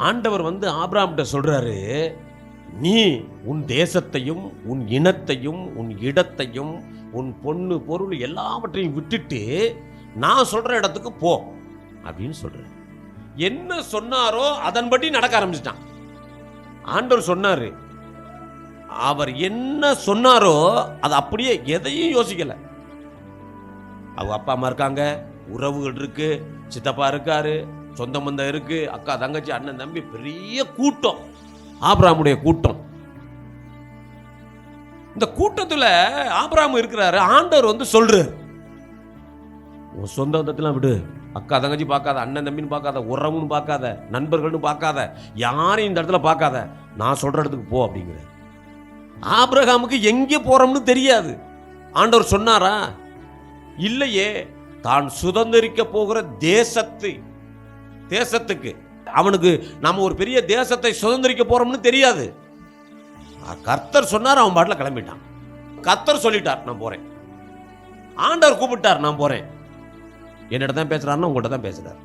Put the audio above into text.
ஆண்டவர் வந்து ஆப்ராம்கிட்ட சொல்கிறாரு நீ உன் தேசத்தையும் உன் இனத்தையும் உன் இடத்தையும் உன் பொண்ணு பொருள் எல்லாவற்றையும் விட்டுட்டு நான் சொல்கிற இடத்துக்கு போ அப்படின்னு சொல்கிறேன் என்ன சொன்னாரோ அதன்படி நடக்க ஆரம்பிச்சிட்டான். ஆண்டவர் சொன்னார் அவர் என்ன சொன்னாரோ அது அப்படியே எதையும் யோசிக்கல. அவங்க அப்பா அம்மா இருக்காங்க உறவுகள் இருக்கு சித்தப்பா இருக்காரு சொந்த மந்தம் இருக்கு அக்கா தங்கச்சி அண்ணன் தம்பி பெரிய கூட்டம். ஆப்ராமுடைய கூட்டம். இந்த கூட்டத்துல ஆப்ராம் இருக்கிறாரு ஆண்டவர் வந்து சொல்றாரு. உன் சொந்த பந்தத்தெல்லாம் விடு. அக்கா தங்கச்சி பார்க்காத அண்ணன் தம்பின்னு பார்க்காத உறவுன்னு பார்க்காத நண்பர்கள்னு பார்க்காத யாரையும் இந்த இடத்துல பார்க்காத. நான் சொல்ற இடத்துக்கு போ அப்படிங்கிற ஆப்ரஹாமுக்கு எங்கே போறோம்னு தெரியாது. ஆண்டவர் சொன்னாரா? இல்லையே தான் சுதந்திரிக்க போகிற தேசத்தை தேசத்துக்கு. அவனுக்கு நம்ம ஒரு பெரிய தேசத்தை சுதந்திரிக்க போகிறோம்னு தெரியாது. கர்த்தர் சொன்னார் அவன் பாட்டில் கிளம்பிட்டான். கர்த்தர் சொல்லிட்டார் நான் போகிறேன் ஆண்டவர் கூப்பிட்டார் நான் போகிறேன் என்னிட்ட தான் பேசுறாருன்னா உங்கள்கிட்ட தான் பேசுகிறார்